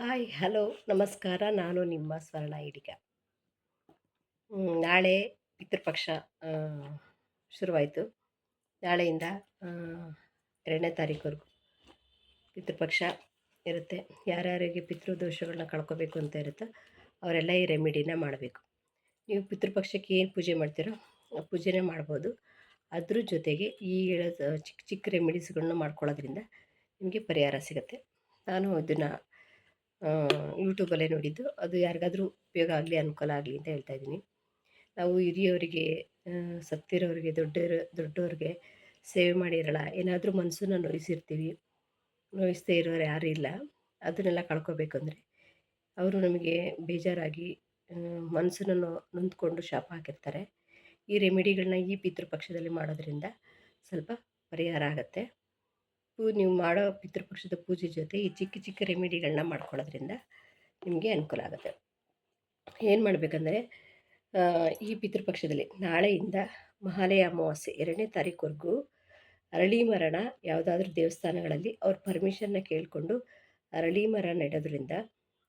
Hi, hello, ನಮಸ್ಕಾರ. ನಾನು ನಿಮ್ಮ ಸ್ವರ್ಣ ಇಡಿಗ. ನಾಳೆ ಪಿತೃಪಕ್ಷ ಶುರುವಾಯಿತು. ನಾಳೆಯಿಂದ ಎರಡನೇ ತಾರೀಕುವರೆಗೂ ಪಿತೃಪಕ್ಷ ಇರುತ್ತೆ. ಯಾರ್ಯಾರಿಗೆ ಪಿತೃದೋಷಗಳನ್ನ ಕಳ್ಕೊಬೇಕು ಅಂತ ಇರುತ್ತೋ, ಅವರೆಲ್ಲ ಈ ರೆಮಿಡಿನ ಮಾಡಬೇಕು. ನೀವು ಪಿತೃಪಕ್ಷಕ್ಕೆ ಏನು ಪೂಜೆ ಮಾಡ್ತೀರೋ, ಆ ಪೂಜೆನೇ ಮಾಡ್ಬೋದು. ಅದ್ರ ಜೊತೆಗೆ ಈ ಚಿಕ್ಕ ಚಿಕ್ಕ ರೆಮಿಡೀಸ್ಗಳನ್ನ ಮಾಡ್ಕೊಳ್ಳೋದ್ರಿಂದ ನಿಮಗೆ ಪರಿಹಾರ ಸಿಗುತ್ತೆ. ನಾನು ಇದನ್ನು ಯೂಟ್ಯೂಬಲ್ಲೇ ನೋಡಿದ್ದು. ಅದು ಯಾರಿಗಾದರೂ ಉಪಯೋಗ ಆಗಲಿ, ಅನುಕೂಲ ಆಗಲಿ ಅಂತ ಹೇಳ್ತಾ ಇದ್ದೀನಿ. ನಾವು ಹಿರಿಯವರಿಗೆ ಸತ್ತಿರೋರಿಗೆ ದೊಡ್ಡವರು ದೊಡ್ಡವ್ರಿಗೆ ಸೇವೆ ಮಾಡಿರಲ್ಲ, ಏನಾದರೂ ಮನಸ್ಸನ್ನ ನೋಯಿಸಿರ್ತೀವಿ. ನೋಯಿಸ್ದೇ ಇರೋರು ಯಾರೂ ಇಲ್ಲ. ಅದನ್ನೆಲ್ಲ ಕಳ್ಕೊಬೇಕಂದ್ರೆ ಅವರು ನಮಗೆ ಬೇಜಾರಾಗಿ ಮನಸ್ಸನ್ನು ನೊಂದ್ಕೊಂಡು ಶಾಪ ಹಾಕಿರ್ತಾರೆ. ಈ ರೆಮಿಡಿಗಳನ್ನ ಈ ಪಿತೃಪಕ್ಷದಲ್ಲಿ ಮಾಡೋದ್ರಿಂದ ಸ್ವಲ್ಪ ಪರಿಹಾರ ಆಗುತ್ತೆ. ನೀವು ಮಾಡೋ ಪಿತೃಪಕ್ಷದ ಪೂಜೆ ಜೊತೆ ಈ ಚಿಕ್ಕ ಚಿಕ್ಕ ರೆಮಿಡಿಗಳನ್ನ ಮಾಡ್ಕೊಳ್ಳೋದ್ರಿಂದ ನಿಮಗೆ ಅನುಕೂಲ ಆಗುತ್ತೆ. ಏನು ಮಾಡಬೇಕಂದ್ರೆ ಈ ಪಿತೃಪಕ್ಷದಲ್ಲಿ ನಾಳೆಯಿಂದ ಮಹಾಲಯ ಅಮಾವಾಸ್ಯೆ ಎರಡನೇ ತಾರೀಕುವರೆಗೂ ಅರಳಿ ಮರಣ ಯಾವುದಾದ್ರೂ ದೇವಸ್ಥಾನಗಳಲ್ಲಿ ಅವ್ರ ಪರ್ಮಿಷನ್ನ ಕೇಳಿಕೊಂಡು ಅರಳಿ ಮರ ನೆಡೋದ್ರಿಂದ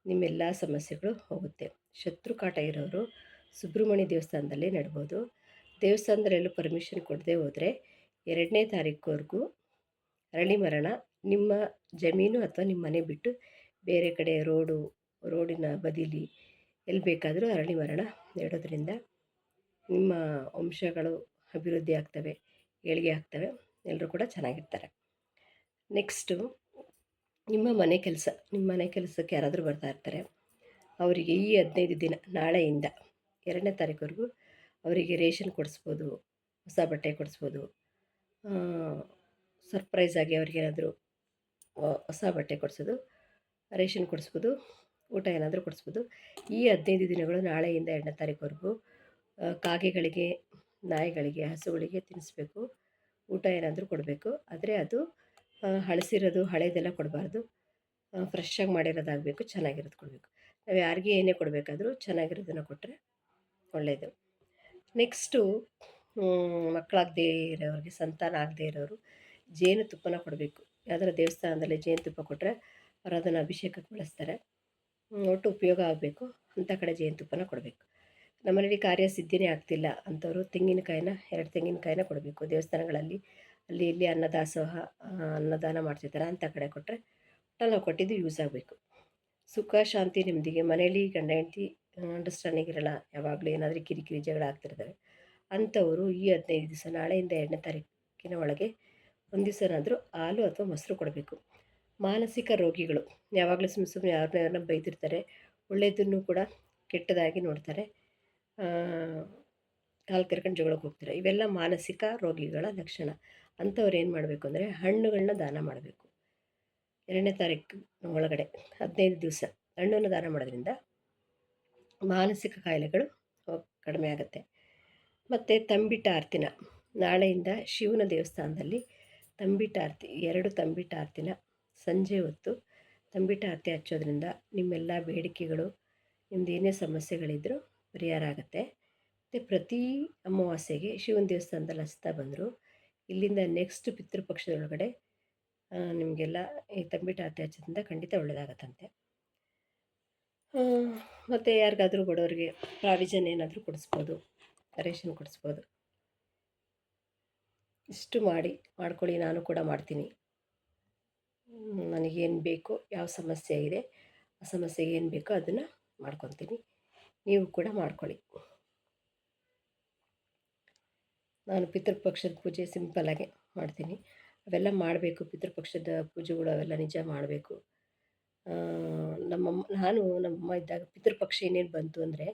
ನಿಮ್ಮೆಲ್ಲ ಸಮಸ್ಯೆಗಳು ಹೋಗುತ್ತೆ. ಶತ್ರು ಕಾಟ ಇರೋರು ಸುಬ್ರಹ್ಮಣ್ಯ ದೇವಸ್ಥಾನದಲ್ಲಿ ನೆಡ್ಬೋದು. ದೇವಸ್ಥಾನದಲ್ಲೆಲ್ಲೂ ಪರ್ಮಿಷನ್ ಕೊಡದೆ ಹೋದರೆ ಎರಡನೇ ತಾರೀಕುವರೆಗೂ ಅರಳಿ ಮರಣ ನಿಮ್ಮ ಜಮೀನು ಅಥವಾ ನಿಮ್ಮ ಮನೆ ಬಿಟ್ಟು ಬೇರೆ ಕಡೆ ರೋಡು, ರೋಡಿನ ಬದಿಲಿ ಎಲ್ಲಿ ಬೇಕಾದರೂ ಅರಳಿ ಮರಣ ನೆಡೋದ್ರಿಂದ ನಿಮ್ಮ ವಂಶಗಳು ಅಭಿವೃದ್ಧಿ ಆಗ್ತವೆ, ಏಳಿಗೆ ಆಗ್ತವೆ ಎಲ್ಲರೂ ಕೂಡ ಚೆನ್ನಾಗಿರ್ತಾರೆ. ನೆಕ್ಸ್ಟು ನಿಮ್ಮ ಮನೆ ಕೆಲಸ, ನಿಮ್ಮ ಮನೆ ಕೆಲಸಕ್ಕೆ ಯಾರಾದರೂ ಬರ್ತಾ ಇರ್ತಾರೆ, ಅವರಿಗೆ ಈ ಹದಿನೈದು ದಿನ, ನಾಳೆಯಿಂದ ಎರಡನೇ ತಾರೀಕುವರೆಗೂ ಅವರಿಗೆ ರೇಷನ್ ಕೊಡಿಸ್ಬೋದು, ಹೊಸ ಬಟ್ಟೆ ಕೊಡಿಸ್ಬೋದು ಸರ್ಪ್ರೈಸ್ ಆಗಿ ಅವ್ರಿಗೇನಾದರೂ ಹೊಸ ಬಟ್ಟೆ ಕೊಡಿಸೋದು, ರೇಷನ್ ಕೊಡಿಸ್ಬೋದು, ಊಟ ಏನಾದರೂ ಕೊಡಿಸ್ಬೋದು. ಈ ಹದಿನೈದು ದಿನಗಳು ನಾಳೆಯಿಂದ ಎರಡನೇ ತಾರೀಕುವರೆಗೂ ಕಾಗೆಗಳಿಗೆ, ನಾಯಿಗಳಿಗೆ, ಹಸುಗಳಿಗೆ ತಿನ್ನಿಸ್ಬೇಕು. ಊಟ ಏನಾದರೂ ಕೊಡಬೇಕು. ಆದರೆ ಅದು ಹಳಸಿರೋದು, ಹಳೇದೆಲ್ಲ ಕೊಡಬಾರ್ದು. ಫ್ರೆಶ್ ಆಗಿ ಮಾಡಿರೋದಾಗಬೇಕು, ಚೆನ್ನಾಗಿರೋದು ಕೊಡಬೇಕು. ನಾವು ಯಾರಿಗೆ ಏನೇ ಕೊಡಬೇಕಾದ್ರೂ ಚೆನ್ನಾಗಿರೋದನ್ನು ಕೊಟ್ಟರೆ ಒಳ್ಳೆಯದು ನೆಕ್ಸ್ಟು ಮಕ್ಕಳಾಗದೇ ಇರೋರಿಗೆ, ಸಂತಾನ ಆಗದೇ ಇರೋರು ಜೇನುತುಪ್ಪನ ಕೊಡಬೇಕು. ಯಾವ್ದಾರ ದೇವಸ್ಥಾನದಲ್ಲಿ ಜೇನುತುಪ್ಪ ಕೊಟ್ಟರೆ ಅವ್ರು ಅದನ್ನು ಅಭಿಷೇಕಕ್ಕೆ ಬಳಸ್ತಾರೆ. ಒಟ್ಟು ಉಪಯೋಗ ಆಗಬೇಕು. ಅಂಥ ಕಡೆ ಜೇನುತುಪ್ಪನ ಕೊಡಬೇಕು. ನಮ್ಮನೇಲಿ ಕಾರ್ಯ ಸಿದ್ಧಿನೇ ಆಗ್ತಿಲ್ಲ ಅಂಥವ್ರು ತೆಂಗಿನಕಾಯಿನ, ಎರಡು ತೆಂಗಿನಕಾಯಿನ ಕೊಡಬೇಕು. ದೇವಸ್ಥಾನಗಳಲ್ಲಿ ಅಲ್ಲಿ ಇಲ್ಲಿ ಅನ್ನದಾಸೋಹ ಅನ್ನದಾನ ಮಾಡ್ತಿರ್ತಾರೆ. ಅಂಥ ಕಡೆ ಕೊಟ್ಟರೆ ನಾವು ಕೊಟ್ಟಿದ್ದು ಯೂಸ್ ಆಗಬೇಕು. ಸುಖ, ಶಾಂತಿ, ನೆಮ್ಮದಿಗೆ. ಮನೇಲಿ ಗಂಡ, ಹೆಂಡತಿ ಅಂಡರ್ಸ್ಟ್ಯಾಂಡಿಂಗ್ ಇರಲ್ಲ. ಯಾವಾಗಲೂ ಏನಾದರೂ ಕಿರಿಕಿರಿ ಜಗಳ ಆಗ್ತಿರ್ತಾರೆ ಅಂಥವರು ಈ ಹದಿನೈದು ದಿವಸ ನಾಳೆಯಿಂದ ಎರಡನೇ ತಾರೀಕಿನ ಒಳಗೆ ಒಂದು ದಿವಸನಾದರೂ ಹಾಲು ಅಥವಾ ಮೊಸರು ಕೊಡಬೇಕು. ಮಾನಸಿಕ ರೋಗಿಗಳು, ಯಾವಾಗಲೂ ಸುಮ್ಮ ಸುಮ್ಮನೆ ಯಾರನ್ನ ಯಾರನ್ನ ಬೈದಿರ್ತಾರೆ ಒಳ್ಳೆಯದನ್ನು ಕೂಡ ಕೆಟ್ಟದಾಗಿ ನೋಡ್ತಾರೆ. ಕಾಲು ಕರ್ಕೊಂಡು ಜಗಳಕ್ಕೆ ಹೋಗ್ತಾರೆ. ಇವೆಲ್ಲ ಮಾನಸಿಕ ರೋಗಿಗಳ ಲಕ್ಷಣ. ಅಂಥವ್ರು ಏನು ಮಾಡಬೇಕು ಅಂದರೆ ಹಣ್ಣುಗಳನ್ನ ದಾನ ಮಾಡಬೇಕು. ಎರಡನೇ ತಾರೀಕು ಒಳಗಡೆ, ಹದಿನೈದು ದಿವಸ ಹಣ್ಣನ್ನು ದಾನ ಮಾಡೋದ್ರಿಂದ ಮಾನಸಿಕ ಕಾಯಿಲೆಗಳು ಕಡಿಮೆ ಆಗುತ್ತೆ. ಮತ್ತು ತಂಬಿಟ್ಟ ಆರ್ತಿನ, ನಾಳೆಯಿಂದ ಶಿವನ ದೇವಸ್ಥಾನದಲ್ಲಿ ತಂಬಿಟ ಆರತಿ ಎರಡು ತಂಬಿಟ ಆರತಿನ ಸಂಜೆ ಹೊತ್ತು ತಂಬಿಟ ಆರತಿ ಹಚ್ಚೋದ್ರಿಂದ ನಿಮ್ಮೆಲ್ಲ ಬೇಡಿಕೆಗಳು, ನಿಮ್ದು ಏನೇ ಸಮಸ್ಯೆಗಳಿದ್ದರೂ ಪರಿಹಾರ ಆಗುತ್ತೆ. ಮತ್ತು ಪ್ರತಿ ಅಮಾವಾಸ್ಯೆಗೆ ಶಿವನ ದೇವಸ್ಥಾನದಲ್ಲಿ ಹಚ್ತಾ ಬಂದರು. ಇಲ್ಲಿಂದ ನೆಕ್ಸ್ಟ್ ಪಿತೃಪಕ್ಷದೊಳಗಡೆ ನಿಮಗೆಲ್ಲ ಈ ತಂಬಿಟ ಆರತಿ ಹಚ್ಚೋದ್ರಿಂದ ಖಂಡಿತ ಒಳ್ಳೆಯದಾಗತ್ತಂತೆ ಮತ್ತು ಯಾರಿಗಾದರೂ ಬಡವ್ರಿಗೆ ಪ್ರಾವಿಷನ್ ಏನಾದರೂ ಕೊಡಿಸ್ಬೋದು, ರೇಷನ್ ಕೊಡಿಸ್ಬೋದು. ಇಷ್ಟು ಮಾಡಿ, ಮಾಡ್ಕೊಳ್ಳಿ, ನಾನು ಕೂಡ ಮಾಡ್ತೀನಿ. ನನಗೇನು ಬೇಕೋ, ಯಾವ ಸಮಸ್ಯೆ ಇದೆ, ಆ ಸಮಸ್ಯೆಗೆ ಏನು ಬೇಕೋ ಅದನ್ನು ಮಾಡ್ಕೊತೀನಿ. ನೀವು ಕೂಡ ಮಾಡ್ಕೊಳ್ಳಿ. ನಾನು ಪಿತೃಪಕ್ಷದ ಪೂಜೆ ಸಿಂಪಲ್ಲಾಗೆ ಮಾಡ್ತೀನಿ. ಅವೆಲ್ಲ ಮಾಡಬೇಕು, ಪಿತೃಪಕ್ಷದ ಪೂಜೆಗಳು ಅವೆಲ್ಲ ನಿಜ ಮಾಡಬೇಕು. ನಮ್ಮಮ್ಮ, ನಾನು ನಮ್ಮಮ್ಮ ಇದ್ದಾಗ ಪಿತೃಪಕ್ಷ ಏನೇನು ಬಂತು ಅಂದರೆ,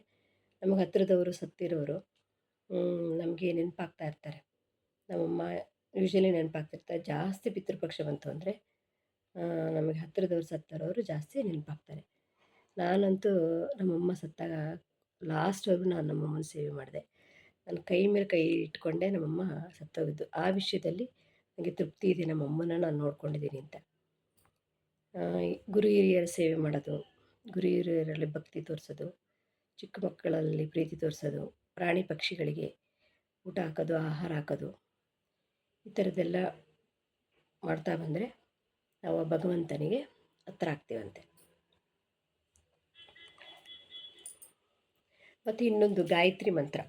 ನಮಗೆ ಹತ್ತಿರದವರು ಸತ್ತಿರೋರು ನಮಗೆ ನೆನಪಾಗ್ತಾ ಇರ್ತಾರೆ. ನಮ್ಮಮ್ಮ ಯೂಶ್ವಲಿ ನೆನಪಾಗ್ತಿರ್ತಾರೆ ಜಾಸ್ತಿ ಪಿತೃಪಕ್ಷ ಬಂತು ಅಂದರೆ ನಮಗೆ ಹತ್ತಿರದವ್ರು ಸತ್ತಿರೋರು ಜಾಸ್ತಿ ನೆನಪಾಗ್ತಾರೆ. ನಾನಂತೂ ನಮ್ಮಮ್ಮ ಸತ್ತಾಗ ಲಾಸ್ಟ್ವರೆಗೂ ನಾನು ನಮ್ಮಮ್ಮನ ಸೇವೆ ಮಾಡಿದೆ. ನನ್ನ ಕೈ ಮೇಲೆ ಕೈ ಇಟ್ಕೊಂಡೆ ನಮ್ಮಮ್ಮ ಸತ್ತೋಗಿದ್ದು. ಆ ವಿಷಯದಲ್ಲಿ ನನಗೆ ತೃಪ್ತಿ ಇದೆ ನಮ್ಮಮ್ಮನ ನಾನು ನೋಡ್ಕೊಂಡಿದ್ದೀನಿ ಅಂತ. ಗುರು ಹಿರಿಯರ ಸೇವೆ ಮಾಡೋದು, ಗುರು ಹಿರಿಯರಲ್ಲಿ ಭಕ್ತಿ ತೋರಿಸೋದು, ಚಿಕ್ಕ ಮಕ್ಕಳಲ್ಲಿ ಪ್ರೀತಿ ತೋರಿಸೋದು, ಪ್ರಾಣಿ ಪಕ್ಷಿಗಳಿಗೆ ಊಟ ಹಾಕೋದು, ಆಹಾರ ಹಾಕೋದು ಈ ಥರದ್ದೆಲ್ಲ ಮಾಡ್ತಾ ಬಂದರೆ ನಾವು ಭಗವಂತನಿಗೆ ಹತ್ರ ಆಗ್ತೀವಂತೆ. ಮತ್ತು ಇನ್ನೊಂದು ಗಾಯತ್ರಿ ಮಂತ್ರ.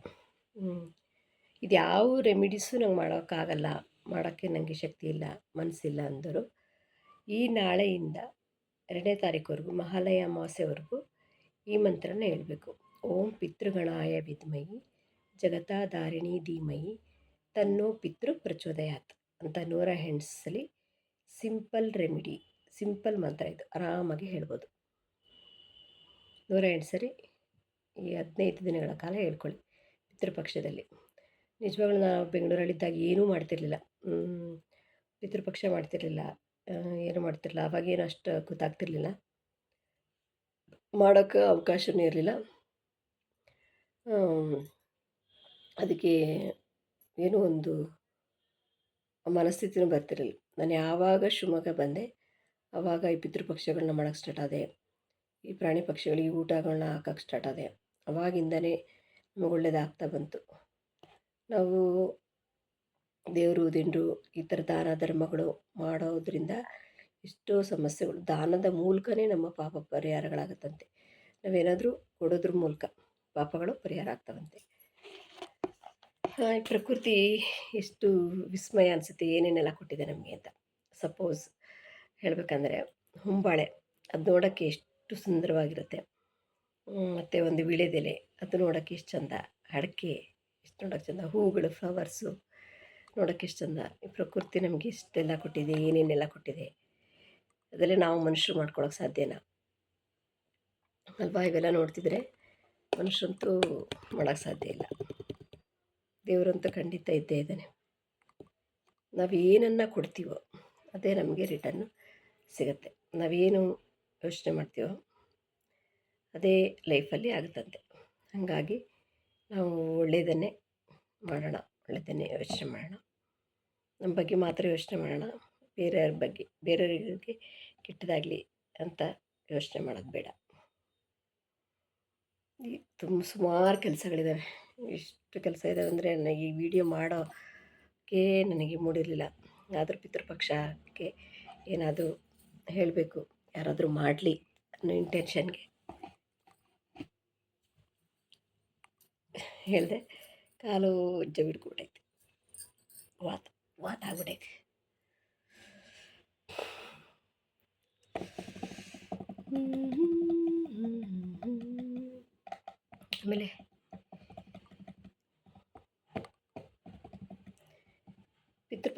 ಇದು ಯಾವ ರೆಮಿಡೀಸು ನಂಗೆ ಮಾಡೋಕ್ಕಾಗಲ್ಲ, ಮಾಡೋಕ್ಕೆ ನನಗೆ ಶಕ್ತಿ ಇಲ್ಲ ಮನಸ್ಸಿಲ್ಲ ಅಂದರು. ಈ ನಾಳೆಯಿಂದ ಎರಡನೇ ತಾರೀಕುವರೆಗೂ, ಮಹಾಲಯ ಅಮಾವಾಸ್ಯವರೆಗೂ ಈ ಮಂತ್ರನ ಹೇಳಬೇಕು. ಓಂ ಪಿತೃಗಣಾಯ ವಿದ್ಮಯಿ ಜಗತಾಧಾರಿಣಿ ಧೀಮಯಿ ತನ್ನೋ ಪಿತೃ ಪ್ರಚೋದಯಾತ್ ಅಂತ ನೂರ ಹೆಣ್ಸಲಿ ಸಿಂಪಲ್ ರೆಮಿಡಿ, ಸಿಂಪಲ್ ಮಂತ್ರ ಇದು, ಆರಾಮಾಗಿ ಹೇಳ್ಬೋದು. ನೂರ ಎಂಟು ಸರಿ ಈ ಹದಿನೈದು ದಿನಗಳ ಕಾಲ ಹೇಳ್ಕೊಳ್ಳಿ ಪಿತೃಪಕ್ಷದಲ್ಲಿ ನಿಜವಾಗ್ಲೂ ನಾವು ಬೆಂಗಳೂರಲ್ಲಿದ್ದಾಗ ಏನೂ ಮಾಡ್ತಿರ್ಲಿಲ್ಲ. ಪಿತೃಪಕ್ಷ ಮಾಡ್ತಿರ್ಲಿಲ್ಲ. ಏನು ಮಾಡ್ತಿರ್ಲಿಲ್ಲ. ಅವಾಗ ಏನು ಅಷ್ಟು ಗೊತ್ತಾಗ್ತಿರ್ಲಿಲ್ಲ. ಮಾಡೋಕ್ಕೆ ಅವಕಾಶವೂ ಇರಲಿಲ್ಲ. ಅದಕ್ಕೆ ಏನೋ ಒಂದು ಮನಸ್ಥಿತಿನೂ ಬರ್ತಿರಲಿಲ್ಲ. ನಾನು ಯಾವಾಗ ಶಿವಮೊಗ್ಗ ಬಂದೆ ಆವಾಗ ಈ ಪಿತೃಪಕ್ಷಗಳನ್ನ ಮಾಡೋಕ್ಕೆ ಸ್ಟಾರ್ಟ್ ಆದೆ. ಈ ಪ್ರಾಣಿ ಪಕ್ಷಿಗಳಿಗೆ ಊಟಗಳನ್ನ ಹಾಕೋಕ್ಕೆ ಸ್ಟಾರ್ಟ್ ಆದೆ. ಅವಾಗಿಂದನೇ ನಮಗೆ ಒಳ್ಳೇದಾಗ್ತಾ ಬಂತು. ನಾವು ದೇವರು, ದಿಂಡು ಈ ಥರ ದಾನ ಧರ್ಮಗಳು ಮಾಡೋದರಿಂದ ಎಷ್ಟೋ ಸಮಸ್ಯೆಗಳು. ದಾನದ ಮೂಲಕನೇ ನಮ್ಮ ಪಾಪ ಪರಿಹಾರಗಳಾಗುತ್ತಂತೆ. ನಾವೇನಾದರೂ ಕೊಡೋದ್ರ ಮೂಲಕ ಪಾಪಗಳು ಪರಿಹಾರ ಆಗ್ತವಂತೆ. ಪ್ರಕೃತಿ ಎಷ್ಟು ವಿಸ್ಮಯ ಅನಿಸುತ್ತೆ, ಏನೇನೆಲ್ಲ ಕೊಟ್ಟಿದೆ ನಮಗೆ ಅಂತ. ಸಪೋಸ್ ಹೇಳಬೇಕಂದ್ರೆ ಹುಂಬಾಳೆ, ಅದು ನೋಡೋಕ್ಕೆ ಎಷ್ಟು ಸುಂದರವಾಗಿರುತ್ತೆ. ಮತ್ತು ಒಂದು ವಿಳೆದೆಲೆ, ಅದು ನೋಡೋಕ್ಕೆ ಎಷ್ಟು ಚಂದ. ಅಡಿಕೆ, ಎಷ್ಟು ನೋಡೋಕ್ಕೆ ಚಂದ. ಹೂಗಳು ಫ್ಲವರ್ಸು ನೋಡೋಕ್ಕೆ ಎಷ್ಟು ಚಂದ. ಈ ಪ್ರಕೃತಿ ನಮಗೆ ಇಷ್ಟೆಲ್ಲ ಕೊಟ್ಟಿದೆ, ಏನೇನೆಲ್ಲ ಕೊಟ್ಟಿದೆ. ಅದೆಲ್ಲ ನಾವು ಮನುಷ್ಯರು ಮಾಡ್ಕೊಳ್ಳೋಕೆ ಸಾಧ್ಯನಾ? ಅಲ್ವಾ? ಇವೆಲ್ಲ ನೋಡ್ತಿದ್ರೆ ಮನುಷ್ಯರಂತೂ ಮಾಡೋಕ್ಕೆ ಸಾಧ್ಯ ಇಲ್ಲ. ದೇವರಂತೂ ಖಂಡಿತ ಇದ್ದೇ ಇದ್ದಾನೆ. ನಾವು ಏನನ್ನು ಕೊಡ್ತೀವೋ ಅದೇ ನಮಗೆ ರಿಟರ್ನು ಸಿಗುತ್ತೆ. ನಾವೇನು ಯೋಚನೆ ಮಾಡ್ತೀವೋ ಅದೇ ಲೈಫಲ್ಲಿ ಆಗುತ್ತಂತೆ. ಹಾಗಾಗಿ ನಾವು ಒಳ್ಳೆಯದನ್ನೇ ಮಾಡೋಣ ಒಳ್ಳೆಯದನ್ನೇ ಯೋಚನೆ ಮಾಡೋಣ. ನಮ್ಮ ಬಗ್ಗೆ ಮಾತ್ರ ಯೋಚನೆ ಮಾಡೋಣ. ಬೇರೆಯವ್ರ ಬಗ್ಗೆ, ಬೇರೆಯವರಿಗೆ ಕೆಟ್ಟದಾಗಲಿ ಅಂತ ಯೋಚನೆ ಮಾಡೋದು ಬೇಡ. ತುಂಬ ಸುಮಾರು ಕೆಲಸಗಳಿದ್ದಾವೆ ಎಷ್ಟು ಕೆಲಸ ಇದೆ ಅಂದರೆ ನನಗೆ ಈ ವಿಡಿಯೋ ಮಾಡೋಕ್ಕೆ ನನಗೆ ಮೂಡಿರಲಿಲ್ಲ. ಆದರೂ ಪಿತೃಪಕ್ಷಕ್ಕೆ ಏನಾದರೂ ಹೇಳಬೇಕು, ಯಾರಾದರೂ ಮಾಡಲಿ ಅನ್ನೋ ಇಂಟೆನ್ಷನ್ಗೆ ಹೇಳಿದೆ, ಕಾಲು ಜವಿಡ್ಕೊಬಿಟ್ಟೈತೆ ವಾತ ವಾತ ಆಗ್ಬಿಟ್ಟೈತೆ. ಆಮೇಲೆ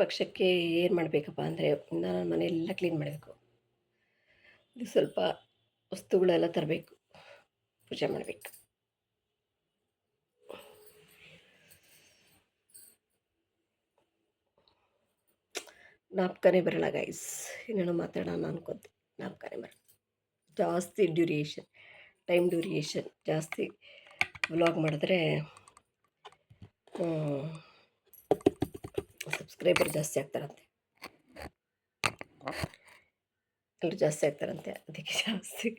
ಪಿತೃಪಕ್ಷಕ್ಕೆ ಏನು ಮಾಡಬೇಕಪ್ಪ ಅಂದರೆ, ನಾನು ಮನೆಯೆಲ್ಲ ಕ್ಲೀನ್ ಮಾಡಬೇಕು. ಇದು ಸ್ವಲ್ಪ ವಸ್ತುಗಳೆಲ್ಲ ತರಬೇಕು. ಪೂಜೆ ಮಾಡಬೇಕು. ಜ್ಞಾಪಕನೇ ಬರಲ್ಲ ಗೈಸ್ ಏನೇನೋ ಮಾತಾಡೋಣ ಅನ್ಕೋತಿ ಜ್ಞಾಪಕನೇ ಬರಲ್ಲ. ಜಾಸ್ತಿ ಡ್ಯೂರಿಯೇಷನ್ ಟೈಮ್ ಡ್ಯೂರಿಯೇಷನ್ ಜಾಸ್ತಿ ವ್ಲಾಗ್ ಮಾಡಿದ್ರೆ ಸಬ್ಸ್ಕ್ರೈಬರ್ ಜಾಸ್ತಿ ಆಗ್ತಾರಂತೆ. ಎಲ್ಲರೂ ಜಾಸ್ತಿ ಆಗ್ತಾರಂತೆ ಅದಕ್ಕೆ ಜಾಸ್ತಿ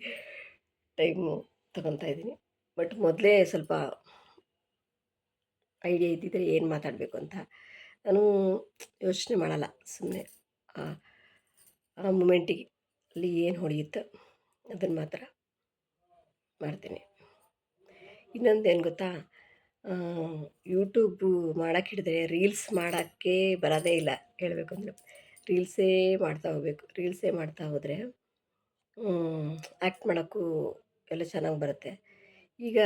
ಟೈಮು ತಗೊತಾ ಇದ್ದೀನಿ. ಬಟ್ ಮೊದಲೇ ಸ್ವಲ್ಪ ಐಡಿಯಾ ಇದ್ದಿದ್ದರೆ ಏನು ಮಾತಾಡಬೇಕು ಅಂತ ನಾನು ಯೋಚನೆ ಮಾಡಲ್ಲ ಸುಮ್ಮನೆ ಆ ಮೂಮೆಂಟಿಗೆ ಅಲ್ಲಿ ಏನು ಹೊಡೆಯುತ್ತೋ ಅದನ್ನು ಮಾತ್ರ ಮಾಡ್ತೀನಿ. ಇನ್ನೊಂದು ಏನು ಗೊತ್ತಾ? ಯೂಟ್ಯೂಬು ಮಾಡೋಕ್ಕೆ ಹಿಡಿದ್ರೆ ರೀಲ್ಸ್ ಮಾಡೋಕ್ಕೆ ಬರೋದೇ ಇಲ್ಲ ಹೇಳಬೇಕು ಅಂದರೆ. ರೀಲ್ಸೇ ಮಾಡ್ತಾ ಹೋಗ್ಬೇಕು. ರೀಲ್ಸೇ ಮಾಡ್ತಾ ಹೋದರೆ ಆ್ಯಕ್ಟ್ ಮಾಡೋಕ್ಕೂ ಎಲ್ಲ ಚೆನ್ನಾಗಿ ಬರುತ್ತೆ. ಈಗ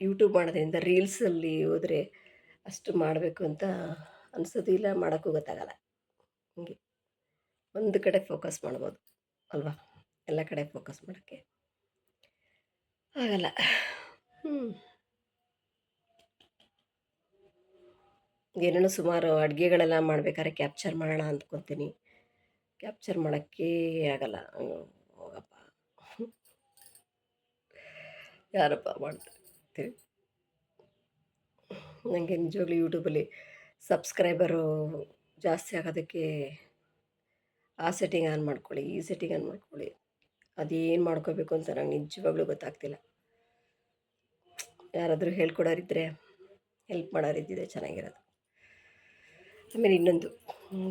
ಯೂಟ್ಯೂಬ್ ಮಾಡೋದ್ರಿಂದ ರೀಲ್ಸಲ್ಲಿ ಹೋದರೆ ಅಷ್ಟು ಮಾಡಬೇಕು ಅಂತ ಅನ್ಸೋದಿಲ್ಲ ಮಾಡೋಕ್ಕೂ ಗೊತ್ತಾಗಲ್ಲ. ಹೀಗೆ. ಒಂದು ಕಡೆ ಫೋಕಸ್ ಮಾಡ್ಬೋದು, ಅಲ್ವಾ? ಎಲ್ಲ ಕಡೆ ಫೋಕಸ್ ಮಾಡೋಕ್ಕೆ. ಆಗಲ್ಲ. ಹ್ಞೂ ಏನೇನೋ ಸುಮಾರು ಅಡುಗೆಗಳೆಲ್ಲ ಮಾಡ್ಬೇಕಾದ್ರೆ ಕ್ಯಾಪ್ಚರ್ ಮಾಡೋಣ ಅಂದ್ಕೊತೀನಿ. ಕ್ಯಾಪ್ಚರ್ ಮಾಡೋಕ್ಕೆ ಆಗಲ್ಲ. ಹೋಗಪ್ಪ. ಯಾರಪ್ಪ ಮಾಡ್ತಾರೆ ನನಗೆ ನಿಜವಾಗ್ಲೂ ಯೂಟ್ಯೂಬಲ್ಲಿ ಸಬ್ಸ್ಕ್ರೈಬರು ಜಾಸ್ತಿ ಆಗೋದಕ್ಕೆ ಆ ಸೆಟ್ಟಿಂಗ್ ಆನ್ ಮಾಡ್ಕೊಳ್ಳಿ, ಈ ಸೆಟ್ಟಿಂಗ್ ಆನ್ ಮಾಡ್ಕೊಳ್ಳಿ. ಅದೇನು ಮಾಡ್ಕೋಬೇಕು ಅಂತ ನಂಗೆ ನಿಜವಾಗ್ಲೂ ಗೊತ್ತಾಗ್ತಿಲ್ಲ. ಯಾರಾದರೂ ಹೇಳ್ಕೊಡೋರಿದ್ದರೆ ಹೆಲ್ಪ್ ಮಾಡೋರಿದ್ದಿದೆ ಚೆನ್ನಾಗಿರೋದು ಆಮೇಲೆ ಇನ್ನೊಂದು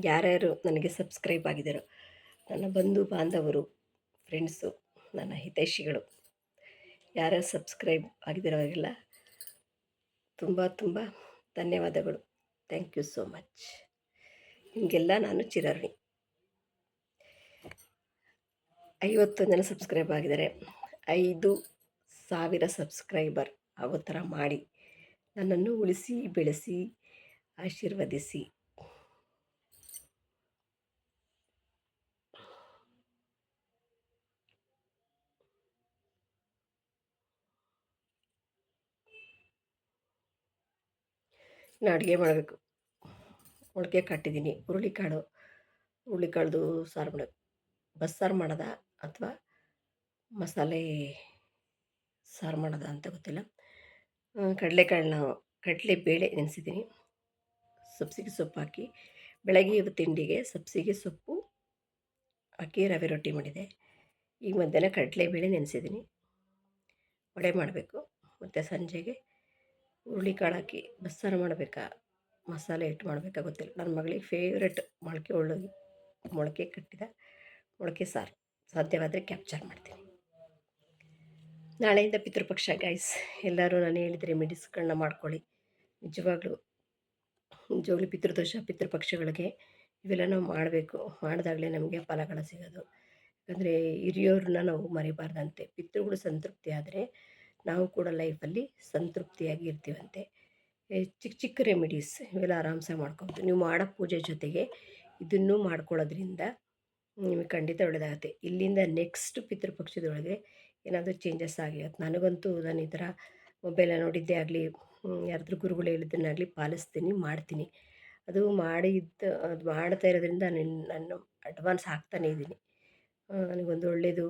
ಯಾರ್ಯಾರು ನನಗೆ ಸಬ್ಸ್ಕ್ರೈಬ್ ಆಗಿದ್ದಾರೋ ನನ್ನ ಬಂಧು ಬಾಂಧವರು ಫ್ರೆಂಡ್ಸು ನನ್ನ ಹಿತೈಷಿಗಳು, ಯಾರ್ಯಾರು ಸಬ್ಸ್ಕ್ರೈಬ್ ಆಗಿದ್ದೀರೋರಿಗೆಲ್ಲ ತುಂಬ ತುಂಬ ಧನ್ಯವಾದಗಳು. ಥ್ಯಾಂಕ್ ಯು ಸೋ ಮಚ್ ನಿಮಗೆಲ್ಲ ನಾನು ಚಿರಋಣಿ. ಐವತ್ತು ಜನ ಸಬ್ಸ್ಕ್ರೈಬ್ ಆಗಿದ್ದಾರೆ ಐದು ಸಾವಿರ ಸಬ್ಸ್ಕ್ರೈಬರ್ ಆಗೋ ಥರ ಮಾಡಿ ನನ್ನನ್ನು ಉಳಿಸಿ, ಬೆಳೆಸಿ, ಆಶೀರ್ವದಿಸಿ. ಇನ್ನು ಅಡುಗೆ ಮಾಡಬೇಕು. ಮೊಳಕೆ ಕಟ್ಟಿದ್ದೀನಿ ಹುರುಳಿಕಾಳು. ಹುರುಳಿಕಾಳ್ದು ಸಾರು ಮಾಡಬೇಕು ಬಸ್ಸಾರು ಮಾಡೋದ ಅಥವಾ ಮಸಾಲೆ ಸಾರು ಮಾಡೋದ ಅಂತ ಗೊತ್ತಿಲ್ಲ. ಕಡಲೆಕಾಳನ್ನ ಕಡಲೆ ಬೇಳೆ ನೆನೆಸಿದ್ದೀನಿ ಸಬ್ಸಿಗೆ ಸೊಪ್ಪು ಹಾಕಿ, ಬೆಳಗ್ಗೆ ತಿಂಡಿಗೆ ಸಬ್ಸಿಗೆ ಸೊಪ್ಪು ಹಾಕಿ ರವೆ ರೊಟ್ಟಿ ಮಾಡಿದೆ. ಈಗ ಮಧ್ಯಾಹ್ನ ಕಡಲೆಬೇಳೆ ನೆನೆಸಿದ್ದೀನಿ ವಡೆ ಮಾಡಬೇಕು. ಮತ್ತು ಸಂಜೆಗೆ ಹುರುಳಿಕಾಳು ಹಾಕಿ ಬಸ್ಸಾರು ಮಾಡಬೇಕಾ? ಮಸಾಲೆ ಇಟ್ಟು ಮಾಡಬೇಕಾ ಗೊತ್ತಿಲ್ಲ. ನನ್ನ ಮಗಳಿಗೆ ಫೇವ್ರೆಟ್ ಮೊಳಕೆ ಉಳ್ಳು ಮೊಳಕೆ ಕಟ್ಟಿದ ಮೊಳಕೆ ಸಾರು. ಸಾಧ್ಯವಾದರೆ ಕ್ಯಾಪ್ಚರ್ ಮಾಡ್ತೀನಿ. ನಾಳೆಯಿಂದ ಪಿತೃಪಕ್ಷ ಗೈಸ್ ಎಲ್ಲರೂ ನಾನು ಹೇಳಿದ ರೆಮಿಡೀಸ್ಗಳನ್ನ ಮಾಡ್ಕೊಳ್ಳಿ. ನಿಜವಾಗ್ಲೂ ನಿಜವಾಗ್ಲೂ ಪಿತೃದೋಷ ಪಿತೃಪಕ್ಷಗಳಿಗೆ ಇವೆಲ್ಲ ನಾವು ಮಾಡಬೇಕು. ಮಾಡಿದಾಗಲೇ ನಮಗೆ ಫಲಗಳು ಸಿಗೋದು. ಯಾಕಂದರೆ ಹಿರಿಯೋರನ್ನ ನಾವು ಮರಿಬಾರ್ದಂತೆ. ಪಿತೃಗಳು ಸಂತೃಪ್ತಿ ಆದರೆ ನಾವು ಕೂಡ ಲೈಫಲ್ಲಿ ಸಂತೃಪ್ತಿಯಾಗಿ ಇರ್ತೀವಂತೆ. ಚಿಕ್ಕ ಚಿಕ್ಕ ರೆಮಿಡೀಸ್ ಇವೆಲ್ಲ ಆರಾಮ್ಸೆ ಮಾಡ್ಕೊಬೋದು. ನೀವು ಮಾಡೋ ಪೂಜೆ ಜೊತೆಗೆ ಇದನ್ನು ಮಾಡ್ಕೊಳ್ಳೋದ್ರಿಂದ ನಿಮಗೆ ಖಂಡಿತ ಒಳ್ಳೆಯದಾಗುತ್ತೆ ಇಲ್ಲಿಂದ ನೆಕ್ಸ್ಟ್ ಪಿತೃಪಕ್ಷದೊಳಗೆ ಏನಾದರೂ ಚೇಂಜಸ್ ಆಗಿರುತ್ತೆ ನನಗಂತೂ ನಾನು ಈ ಥರ ಮೊಬೈಲ ನೋಡಿದ್ದೇ ಆಗಲಿ ಯಾರಾದ್ರೂ ಗುರುಗಳು ಹೇಳಿದ್ದನ್ನಾಗಲಿ ಪಾಲಿಸ್ತೀನಿ, ಮಾಡ್ತೀನಿ. ಅದು ಮಾಡಿದ್ದ, ಅದು ಮಾಡ್ತಾ ಇರೋದ್ರಿಂದ ನಾನು ನಾನು ಅಡ್ವಾನ್ಸ್ ಹಾಕ್ತಾನೇ ಇದ್ದೀನಿ. ನನಗೊಂದು ಒಳ್ಳೆಯದು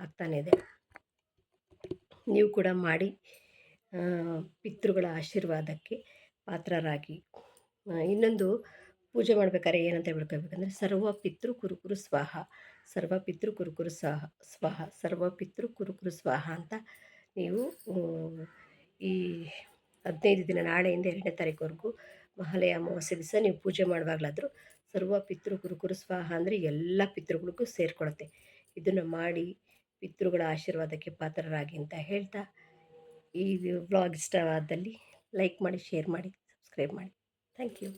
ಆಗ್ತಾನೇ ಇದೆ. ನೀವು ಕೂಡ ಮಾಡಿ ಪಿತೃಗಳ ಆಶೀರ್ವಾದಕ್ಕೆ ಪಾತ್ರರಾಗಿ. ಇನ್ನೊಂದು ಪೂಜೆ ಮಾಡ್ಬೇಕಾದ್ರೆ ಏನಂತ ಹೇಳ್ಕೊಬೇಕಂದ್ರೆ ಸರ್ವ ಪಿತೃ ಕುರುಕುರು ಸ್ವಾಹ, ಸರ್ವ ಪಿತೃ ಕುರುಕುರು ಸ್ವಾಹ ಸ್ವಾಹ, ಸರ್ವ ಪಿತೃ ಕುರುಕುರು ಸ್ವಾಹ ಅಂತ ನೀವು ಈ ಹದಿನೈದು ದಿನ ನಾಳೆಯಿಂದ ಎರಡನೇ ತಾರೀಕುವರೆಗೂ ಮಹಾಲಯ ಅಮಾವಾಸ್ಯೆ ದಿವಸ ನೀವು ಪೂಜೆ ಮಾಡುವಾಗಲಾದರೂ ಸರ್ವ ಪಿತೃ ಕುರುಕುರು ಸ್ವಾಹ ಅಂದರೆ ಎಲ್ಲ ಪಿತೃಗಳಿಗೂ ಸೇರಿಕೊಳುತ್ತೆ. ಇದನ್ನು ಮಾಡಿ ಪಿತೃಗಳ ಆಶೀರ್ವಾದಕ್ಕೆ ಪಾತ್ರರಾಗಿ ಅಂತ ಹೇಳ್ತಾ ಈ ವ್ಲಾಗ್ ಇಷ್ಟವಾದಲ್ಲಿ ಲೈಕ್ ಮಾಡಿ, ಶೇರ್ ಮಾಡಿ, ಸಬ್ಸ್ಕ್ರೈಬ್ ಮಾಡಿ. Thank you.